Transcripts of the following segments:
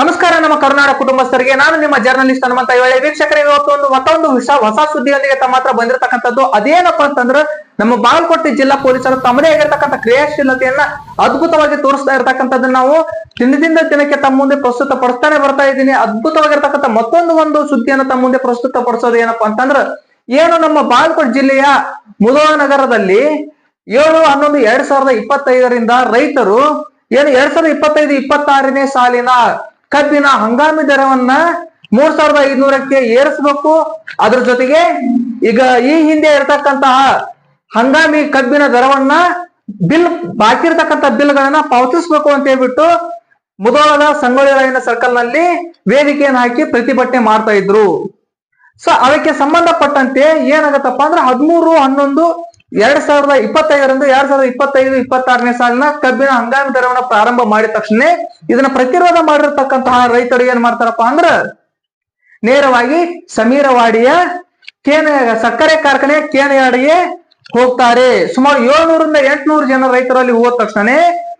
ನಮಸ್ಕಾರ, ನಮ್ಮ ಕರ್ನಾಟಕ ಕುಟುಂಬಸ್ಥರಿಗೆ. ನಾನು ನಿಮ್ಮ ಜರ್ನಲಿಸ್ಟ್ ಹನುಮಂತ ಇವಳೆ ವೀಕ್ಷಕರ, ಇವತ್ತು ಒಂದು ಮತ್ತೊಂದು ವಿಷ ಹೊಸ ಸುದ್ದಿಯೊಂದಿಗೆ ತಮ್ಮ ಹತ್ರ ಬಂದಿರತಕ್ಕಂಥದ್ದು ಅದೇನಪ್ಪ ಅಂತಂದ್ರೆ, ನಮ್ಮ ಬಾಗಲಕೋಟೆ ಜಿಲ್ಲಾ ಪೊಲೀಸರು ತಮ್ಮದೇ ಆಗಿರ್ತಕ್ಕಂಥ ಕ್ರಿಯಾಶೀಲತೆಯನ್ನ ಅದ್ಭುತವಾಗಿ ತೋರಿಸ್ತಾ ಇರತಕ್ಕಂಥದ್ದನ್ನ ನಾವು ದಿನದಿಂದ ದಿನಕ್ಕೆ ತಮ್ಮ ಮುಂದೆ ಪ್ರಸ್ತುತ ಪಡಿಸ್ತಾನೆ ಬರ್ತಾ ಇದ್ದೀನಿ. ಅದ್ಭುತವಾಗಿರ್ತಕ್ಕಂಥ ಮತ್ತೊಂದು ಒಂದು ಸುದ್ದಿಯನ್ನು ತಮ್ಮ ಮುಂದೆ ಪ್ರಸ್ತುತ ಪಡಿಸೋದು ಏನಪ್ಪಾ ಅಂತಂದ್ರೆ, ಏನು ನಮ್ಮ ಬಾಗಲಕೋಟೆ ಜಿಲ್ಲೆಯ ಮುದೋ ನಗರದಲ್ಲಿ ಏಳು, ಹನ್ನೊಂದು, ಎರಡ್ ಸಾವಿರದ ಇಪ್ಪತ್ತೈದರಿಂದ ರೈತರು, ಏನು ಎರಡ್ ಸಾವಿರದ ಇಪ್ಪತ್ತೈದು, ಇಪ್ಪತ್ತಾರನೇ ಸಾಲಿನ ಕಬ್ಬಿನ ಹಂಗಾಮಿ ದರವನ್ನ ಮೂರ್ ಸಾವಿರದ ಐದ್ನೂರಕ್ಕೆ ಏರಿಸಬೇಕು. ಅದ್ರ ಜೊತೆಗೆ ಈಗ ಈ ಹಿಂದೆ ಇರತಕ್ಕಂತಹ ಹಂಗಾಮಿ ಕಬ್ಬಿನ ದರವನ್ನ ಬಿಲ್ ಬಾಕಿ ಇರತಕ್ಕಂತ ಬಿಲ್ಗಳನ್ನ ಪಾವತಿಸಬೇಕು ಅಂತ ಹೇಳ್ಬಿಟ್ಟು ಮುದೋಳದ ಸಂಗೊಳ್ಳಿ ರಾಯಣ್ಣ ಸರ್ಕಲ್ನಲ್ಲಿ ವೇದಿಕೆಯನ್ನು ಹಾಕಿ ಪ್ರತಿಭಟನೆ ಮಾಡ್ತಾ ಇದ್ರು. ಸೊ ಅದಕ್ಕೆ ಸಂಬಂಧಪಟ್ಟಂತೆ ಏನಾಗತ್ತಪ್ಪ ಅಂದ್ರೆ ಹದಿಮೂರು, ಹನ್ನೊಂದು ಎರಡ್ ಸಾವಿರದ ಇಪ್ಪತ್ತೈದರಿಂದ, ಎರಡ್ ಸಾವಿರದ ಇಪ್ಪತ್ತೈದು, ಇಪ್ಪತ್ತಾರನೇ ಸಾಲಿನ ಕಬ್ಬಿನ ಹಂಗಾಮಿ ದರವನ್ನ ಪ್ರಾರಂಭ ಮಾಡಿದ ತಕ್ಷಣ ಇದನ್ನ ಪ್ರತಿರೋಧ ಮಾಡಿರತಕ್ಕಂತಹ ರೈತರು ಏನ್ ಮಾಡ್ತಾರಪ್ಪ ಅಂದ್ರ ನೇರವಾಗಿ ಸಮೀರವಾಡಿಯ ಕೇನ, ಸಕ್ಕರೆ ಕಾರ್ಖಾನೆ ಕೇನೆಯಾಡಿಗೆ ಹೋಗ್ತಾರೆ. ಸುಮಾರು ಏಳ್ನೂರಿಂದ ಎಂಟ್ನೂರು ಜನ ರೈತರು ಅಲ್ಲಿ ಹೋದ ತಕ್ಷಣ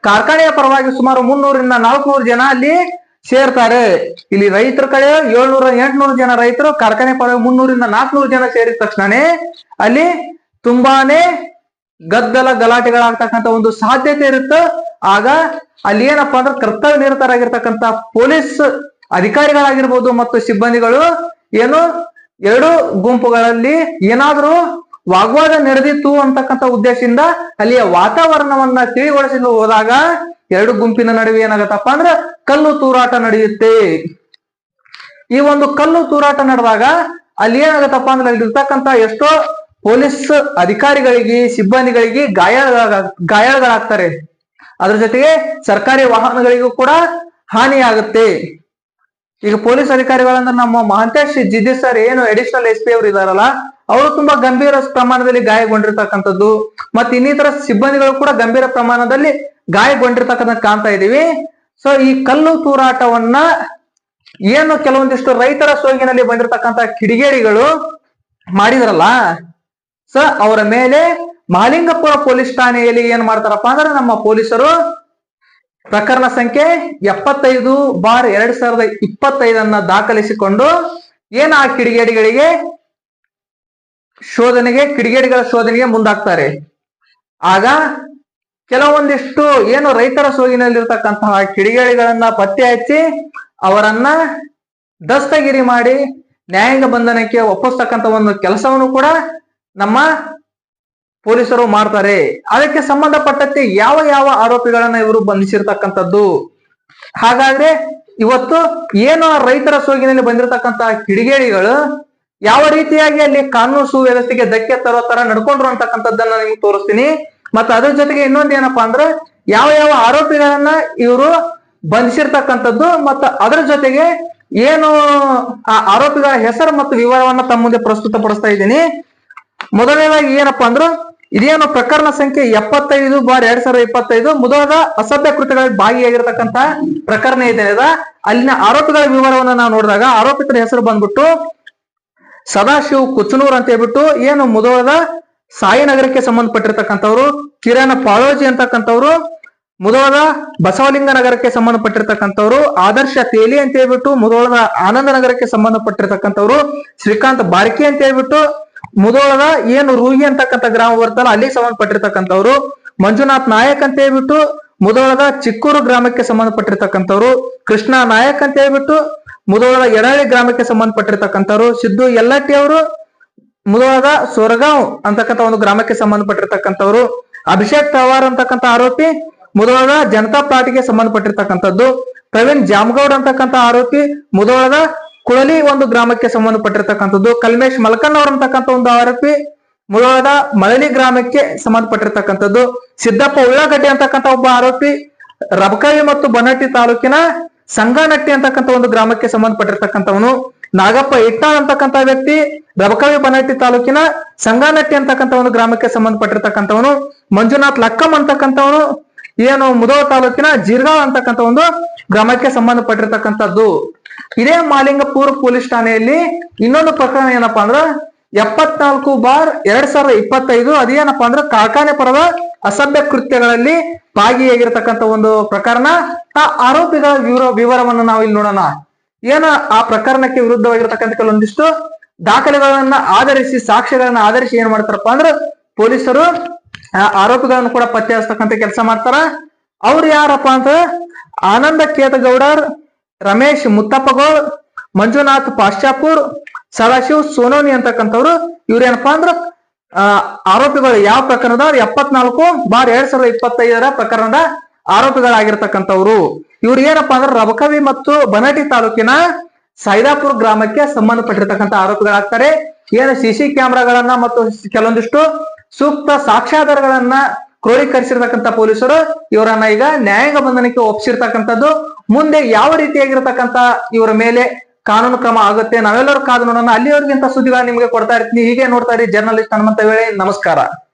ಕಾರ್ಖಾನೆಯ ಪರವಾಗಿ ಸುಮಾರು ಮುನ್ನೂರಿಂದ ನಾಲ್ಕುನೂರು ಜನ ಅಲ್ಲಿ ಸೇರ್ತಾರೆ. ಇಲ್ಲಿ ರೈತರ ಕಡೆ ಏಳ್ನೂರ ಎಂಟ್ನೂರು ಜನ ರೈತರು ಕಾರ್ಖಾನೆ ಪರವಾಗಿ ಮುನ್ನೂರಿಂದ ನಾಲ್ಕುನೂರು ಜನ ಸೇರಿದ ತಕ್ಷಣನೇ ಅಲ್ಲಿ ತುಂಬಾನೇ ಗದ್ದಲ ಗಲಾಟೆಗಳಾಗ್ತಕ್ಕಂತ ಒಂದು ಸಾಧ್ಯತೆ ಇರುತ್ತ. ಆಗ ಅಲ್ಲಿ ಏನಪ್ಪಾ ಅಂದ್ರೆ ಕರ್ತವ್ಯ ನಿರತರಾಗಿರ್ತಕ್ಕಂಥ ಪೊಲೀಸ್ ಅಧಿಕಾರಿಗಳಾಗಿರ್ಬೋದು ಮತ್ತು ಸಿಬ್ಬಂದಿಗಳು ಏನು ಎರಡು ಗುಂಪುಗಳಲ್ಲಿ ಏನಾದ್ರೂ ವಾಗ್ವಾದ ನಡೆದಿತ್ತು ಅಂತಕ್ಕಂಥ ಉದ್ದೇಶದಿಂದ ಅಲ್ಲಿಯ ವಾತಾವರಣವನ್ನ ತಿಳಿಗೊಳಿಸಲು ಹೋದಾಗ ಎರಡು ಗುಂಪಿನ ನಡುವೆ ಏನಾಗತ್ತಪ್ಪ ಅಂದ್ರೆ ಕಲ್ಲು ತೂರಾಟ ನಡೆಯುತ್ತೆ. ಈ ಒಂದು ಕಲ್ಲು ತೂರಾಟ ನಡೆದಾಗ ಅಲ್ಲಿ ಏನಾಗತ್ತಪ್ಪ ಅಂದ್ರೆ ಅಲ್ಲಿ ಇರ್ತಕ್ಕಂತ ಎಷ್ಟೋ ಪೊಲೀಸ್ ಅಧಿಕಾರಿಗಳಿಗೆ, ಸಿಬ್ಬಂದಿಗಳಿಗೆ ಗಾಯ ಗಾಯಾಳುಗಳಾಗ್ತಾರೆ. ಅದ್ರ ಜೊತೆಗೆ ಸರ್ಕಾರಿ ವಾಹನಗಳಿಗೂ ಕೂಡ ಹಾನಿಯಾಗುತ್ತೆ. ಈಗ ಪೊಲೀಸ್ ಅಧಿಕಾರಿಗಳಂದ್ರೆ ನಮ್ಮ ಮಹಂತೇಶ್ ಜಿದ್ದಿ ಸರ್ ಏನು ಅಡಿಷನಲ್ ಎಸ್ ಪಿ ಅವರು ಇದಾರಲ್ಲ, ಅವರು ತುಂಬಾ ಗಂಭೀರ ಪ್ರಮಾಣದಲ್ಲಿ ಗಾಯಗೊಂಡಿರ್ತಕ್ಕಂಥದ್ದು, ಮತ್ತೆ ಇನ್ನಿತರ ಸಿಬ್ಬಂದಿಗಳು ಕೂಡ ಗಂಭೀರ ಪ್ರಮಾಣದಲ್ಲಿ ಗಾಯಗೊಂಡಿರ್ತಕ್ಕಂಥ ಕಾಣ್ತಾ ಇದೀವಿ ಸೊ ಈ ಕಲ್ಲು ತೂರಾಟವನ್ನ ಏನು ಕೆಲವೊಂದಿಷ್ಟು ರೈತರ ಸೋಗಿನಲ್ಲಿ ಬಂದಿರತಕ್ಕಂತ ಕಿಡಿಗೇಡಿಗಳು ಮಾಡಿದ್ರಲ್ಲ ಸೊ ಅವರ ಮೇಲೆ ಮಹಾಲಿಂಗಪುರ ಪೊಲೀಸ್ ಠಾಣೆಯಲ್ಲಿ ಏನ್ ಮಾಡ್ತಾರಪ್ಪ ಅಂದ್ರೆ ನಮ್ಮ ಪೊಲೀಸರು ಪ್ರಕರಣ ಸಂಖ್ಯೆ ಎಪ್ಪತ್ತೈದು ಬಾರ್ ಎರಡ್ ಸಾವಿರದ ಇಪ್ಪತ್ತೈದನ್ನ ದಾಖಲಿಸಿಕೊಂಡು ಏನ್ ಆ ಕಿಡಿಗೇಡಿಗಳಿಗೆ ಶೋಧನೆಗೆ, ಕಿಡಿಗೇಡಿಗಳ ಶೋಧನೆಗೆ ಮುಂದಾಗ್ತಾರೆ. ಆಗ ಕೆಲವೊಂದಿಷ್ಟು ಏನು ರೈತರ ಸೋಗಿನಲ್ಲಿರ್ತಕ್ಕಂತಹ ಕಿಡಿಗೇಡಿಗಳನ್ನ ಪತ್ತೆ ಹಚ್ಚಿ ಅವರನ್ನ ದಸ್ತಗಿರಿ ಮಾಡಿ ನ್ಯಾಯಾಂಗ ಬಂಧನಕ್ಕೆ ಒಪ್ಪಿಸ್ತಕ್ಕಂಥ ಒಂದು ಕೆಲಸವನ್ನು ಕೂಡ ನಮ್ಮ ಪೊಲೀಸರು ಮಾಡ್ತಾರೆ. ಅದಕ್ಕೆ ಸಂಬಂಧಪಟ್ಟಂತೆ ಯಾವ ಯಾವ ಆರೋಪಿಗಳನ್ನ ಇವರು ಬಂಧಿಸಿರ್ತಕ್ಕಂಥದ್ದು? ಹಾಗಾದ್ರೆ ಇವತ್ತು ಏನು ರೈತರ ಸೋಗಿನಲ್ಲಿ ಬಂದಿರತಕ್ಕಂತಹ ಕಿಡಿಗೇಡಿಗಳು ಯಾವ ರೀತಿಯಾಗಿ ಅಲ್ಲಿ ಕಾನೂನು ಸುವ್ಯವಸ್ಥೆಗೆ ಧಕ್ಕೆ ತರೋ ತರ ನಡ್ಕೊಂಡ್ರು ಅಂತಕ್ಕಂಥದ್ದನ್ನ ನಿಮ್ಗೆ ತೋರಿಸ್ತೀನಿ. ಮತ್ತೆ ಅದ್ರ ಜೊತೆಗೆ ಇನ್ನೊಂದು ಏನಪ್ಪಾ ಅಂದ್ರೆ ಯಾವ ಯಾವ ಆರೋಪಿಗಳನ್ನ ಇವರು ಬಂಧಿಸಿರ್ತಕ್ಕಂಥದ್ದು ಮತ್ತು ಅದರ ಜೊತೆಗೆ ಏನು ಆ ಆರೋಪಿಗಳ ಹೆಸರು ಮತ್ತು ವಿವರವನ್ನ ತಮ್ಮ ಮುಂದೆ ಪ್ರಸ್ತುತಪಡಿಸ್ತಾ ಇದ್ದೀನಿ. ಮೊದಲನೇದಾಗಿ ಏನಪ್ಪಾ ಅಂದ್ರೆ, ಇದೇನು ಪ್ರಕರಣ ಸಂಖ್ಯೆ ಎಪ್ಪತ್ತೈದು ಬಾರ್ ಎರಡ್ ಸಾವಿರದ ಇಪ್ಪತ್ತೈದು ಮುದೋದ ಅಸಭ್ಯ ಕೃತ್ಯಗಳಲ್ಲಿ ಭಾಗಿಯಾಗಿರ್ತಕ್ಕಂತ ಪ್ರಕರಣ ಇದೆ ಅಲ್ಲಿನ ಆರೋಪಿಗಳ ವಿವರವನ್ನ ನಾವು ನೋಡಿದಾಗ ಆರೋಪಿತರ ಹೆಸರು ಬಂದ್ಬಿಟ್ಟು ಸದಾಶಿವ್ ಕುಚನೂರ್ ಅಂತ ಹೇಳ್ಬಿಟ್ಟು, ಏನು ಮುದೋಳದ ಸಾಯಿನಗರಕ್ಕೆ ಸಂಬಂಧಪಟ್ಟಿರ್ತಕ್ಕಂಥವ್ರು, ಕಿರಣ ಪಾಳೋಜಿ ಅಂತಕ್ಕಂಥವ್ರು ಮುದೋಳದ ಬಸವಲಿಂಗ ನಗರಕ್ಕೆ ಸಂಬಂಧಪಟ್ಟಿರ್ತಕ್ಕಂಥವ್ರು, ಆದರ್ಶ ತೇಲಿ ಅಂತ ಹೇಳ್ಬಿಟ್ಟು ಮುದೋಳದ ಆನಂದ ನಗರಕ್ಕೆ ಸಂಬಂಧಪಟ್ಟಿರ್ತಕ್ಕಂಥವ್ರು, ಶ್ರೀಕಾಂತ್ ಬಾರ್ಕಿ ಅಂತ ಹೇಳ್ಬಿಟ್ಟು ಮುದೋಳದ ಏನು ರೂಹಿ ಅಂತಕ್ಕಂಥ ಗ್ರಾಮ ಬರ್ತಲ್ಲ ಅಲ್ಲಿಗೆ ಸಂಬಂಧಪಟ್ಟಿರ್ತಕ್ಕಂಥವ್ರು. ಮಂಜುನಾಥ್ ನಾಯಕ್ ಅಂತ ಹೇಳ್ಬಿಟ್ಟು ಮುದೋಳದ ಚಿಕ್ಕೂರು ಗ್ರಾಮಕ್ಕೆ ಸಂಬಂಧಪಟ್ಟಿರ್ತಕ್ಕಂಥವ್ರು. ಕೃಷ್ಣ ನಾಯಕ್ ಅಂತ ಹೇಳ್ಬಿಟ್ಟು ಮುದೋಳದ ಎಡಹಳ್ಳಿ ಗ್ರಾಮಕ್ಕೆ ಸಂಬಂಧಪಟ್ಟಿರ್ತಕ್ಕಂಥವ್ರು. ಸಿದ್ದು ಎಲ್ಲಟ್ಟಿ ಅವರು ಮುದೋಳದ ಸೊರಗಾಂವ್ ಅಂತಕ್ಕಂಥ ಒಂದು ಗ್ರಾಮಕ್ಕೆ ಸಂಬಂಧಪಟ್ಟಿರ್ತಕ್ಕಂಥವ್ರು. ಅಭಿಷೇಕ್ ತವಾರ್ ಅಂತಕ್ಕಂಥ ಆರೋಪಿ ಮುದೋಳದ ಜನತಾ ಪಾರ್ಟಿಗೆ ಸಂಬಂಧಪಟ್ಟಿರ್ತಕ್ಕಂಥದ್ದು. ಪ್ರವೀಣ್ ಜಾಮಗೌಡ್ ಅಂತಕ್ಕಂಥ ಆರೋಪಿ ಮುದೋಳದ ಕುಳಲಿ ಒಂದು ಗ್ರಾಮಕ್ಕೆ ಸಂಬಂಧಪಟ್ಟಿರ್ತಕ್ಕಂಥದ್ದು, ಕಲ್ಮೇಶ್ ಮಲಕಣ್ಣ ಅವರಂತಕ್ಕಂಥ ಒಂದು ಆರೋಪಿ, ಮುಳವಾದ ಮಳಲಿ ಗ್ರಾಮಕ್ಕೆ ಸಂಬಂಧಪಟ್ಟಿರ್ತಕ್ಕಂಥದ್ದು, ಸಿದ್ದಪ್ಪ ಉಳ್ಳಾಗಡ್ಡಿ ಅಂತಕ್ಕಂಥ ಒಬ್ಬ ಆರೋಪಿ ರಬಕಾಯಿ ಮತ್ತು ಬನಟ್ಟಿ ತಾಲೂಕಿನ ಸಂಗಾನಟ್ಟಿ ಅಂತಕ್ಕಂಥ ಒಂದು ಗ್ರಾಮಕ್ಕೆ ಸಂಬಂಧಪಟ್ಟಿರ್ತಕ್ಕಂಥವನು, ನಾಗಪ್ಪ ಇಟ್ಟಾಳ್ ಅಂತಕ್ಕಂಥ ವ್ಯಕ್ತಿ ರಬಕವಿ ಬನಟ್ಟಿ ತಾಲೂಕಿನ ಸಂಗಾನಟ್ಟಿ ಅಂತಕ್ಕಂಥ ಒಂದು ಗ್ರಾಮಕ್ಕೆ ಸಂಬಂಧಪಟ್ಟಿರ್ತಕ್ಕಂಥವನು, ಮಂಜುನಾಥ್ ಲಕ್ಕಂ ಅಂತಕ್ಕಂಥವನು ಏನು ಮುದೋ ತಾಲೂಕಿನ ಜೀರ್ಗಾವ್ ಅಂತಕ್ಕಂತ ಒಂದು ಗ್ರಾಮಕ್ಕೆ ಸಂಬಂಧಪಟ್ಟಿರ್ತಕ್ಕಂಥದ್ದು. ಇದೇ ಮಾಲಿಂಗಪುರ ಪೊಲೀಸ್ ಠಾಣೆಯಲ್ಲಿ ಇನ್ನೊಂದು ಪ್ರಕರಣ ಏನಪ್ಪಾ ಅಂದ್ರ ಎಪ್ಪತ್ನಾಲ್ಕು ಬಾರ್ ಎರಡ್ ಸಾವಿರದ ಇಪ್ಪತ್ತೈದು ಅದೇನಪ್ಪಾ ಅಂದ್ರೆ ಕಾರ್ಖಾನೆ ಪರದ ಅಸಭ್ಯ ಕೃತ್ಯಗಳಲ್ಲಿ ಭಾಗಿಯಾಗಿರ್ತಕ್ಕಂಥ ಒಂದು ಪ್ರಕರಣ. ಆ ಆರೋಪಿಗಳ ವಿವರ, ವಿವರವನ್ನು ನಾವು ಇಲ್ಲಿ ನೋಡೋಣ. ಏನ ಆ ಪ್ರಕರಣಕ್ಕೆ ವಿರುದ್ಧವಾಗಿರ್ತಕ್ಕಂಥ ಕೆಲವೊಂದಿಷ್ಟು ದಾಖಲೆಗಳನ್ನ ಆಧರಿಸಿ, ಸಾಕ್ಷ್ಯಗಳನ್ನ ಆಧರಿಸಿ ಏನ್ ಮಾಡ್ತಾರಪ್ಪ ಅಂದ್ರೆ ಪೊಲೀಸರು ಆರೋಪಿಗಳನ್ನು ಕೂಡ ಪತ್ತೆ ಹಚ್ಚತಕ್ಕಂತ ಕೆಲಸ ಮಾಡ್ತಾರ. ಅವ್ರು ಯಾರಪ್ಪ ಅಂತ ಆನಂದ ಕೇತಗೌಡರ್, ರಮೇಶ್ ಮುತ್ತಪ್ಪಗೌಡ್, ಮಂಜುನಾಥ್ ಪಾಶ್ಚಾಪುರ್, ಸದಾಶಿವ್ ಸೋನೋನಿ ಅಂತಕ್ಕಂಥವ್ರು. ಇವ್ರೇನಪ್ಪಾ ಅಂದ್ರ ಆರೋಪಿಗಳು ಯಾವ ಪ್ರಕರಣದ? ಎಪ್ಪತ್ನಾಲ್ಕು ಬಾರ್ ಎರಡ್ ಸಾವಿರದ ಇಪ್ಪತ್ತೈದರ ಪ್ರಕರಣದ ಆರೋಪಿಗಳಾಗಿರ್ತಕ್ಕಂಥವ್ರು. ಇವ್ರು ಏನಪ್ಪಾ ಅಂದ್ರೆ ರಬಕವಿ ಮತ್ತು ಬನಟಿ ತಾಲೂಕಿನ ಸೈದಾಪುರ್ ಗ್ರಾಮಕ್ಕೆ ಸಂಬಂಧಪಟ್ಟಿರ್ತಕ್ಕಂಥ ಆರೋಪಿಗಳಾಗ್ತಾರೆ. ಏನು ಸಿಸಿ ಕ್ಯಾಮೆರಾಗಳನ್ನ ಮತ್ತು ಕೆಲವೊಂದಿಷ್ಟು ಸೂಕ್ತ ಸಾಕ್ಷ್ಯಾಧಾರಗಳನ್ನ ಕ್ರೋಢೀಕರಿಸಿರ್ತಕ್ಕಂಥ ಪೊಲೀಸರು, ಇವರನ್ನ ಈಗ ನ್ಯಾಯಾಂಗ ಬಂಧನಕ್ಕೆ ಒಪ್ಪಿಸಿರ್ತಕ್ಕಂಥದ್ದು ಮುಂದೆ ಯಾವ ರೀತಿಯಾಗಿರ್ತಕ್ಕಂಥ ಇವರ ಮೇಲೆ ಕಾನೂನು ಕ್ರಮ ಆಗುತ್ತೆ, ನಾವೆಲ್ಲರೂ ಕಾದು ನೋಡೋಣ. ಅಲ್ಲಿವರೆಗಿಂತ ಸುದ್ದಿಗಳನ್ನ ನಿಮಗೆ ಕೊಡ್ತಾ ಇರ್ತೀನಿ. ಹೀಗೆ ನೋಡ್ತಾ ಇರಿ ಜರ್ನಲಿಸ್ಟ್ ಹನುಮಂತ ವೇಳೆ. ನಮಸ್ಕಾರ.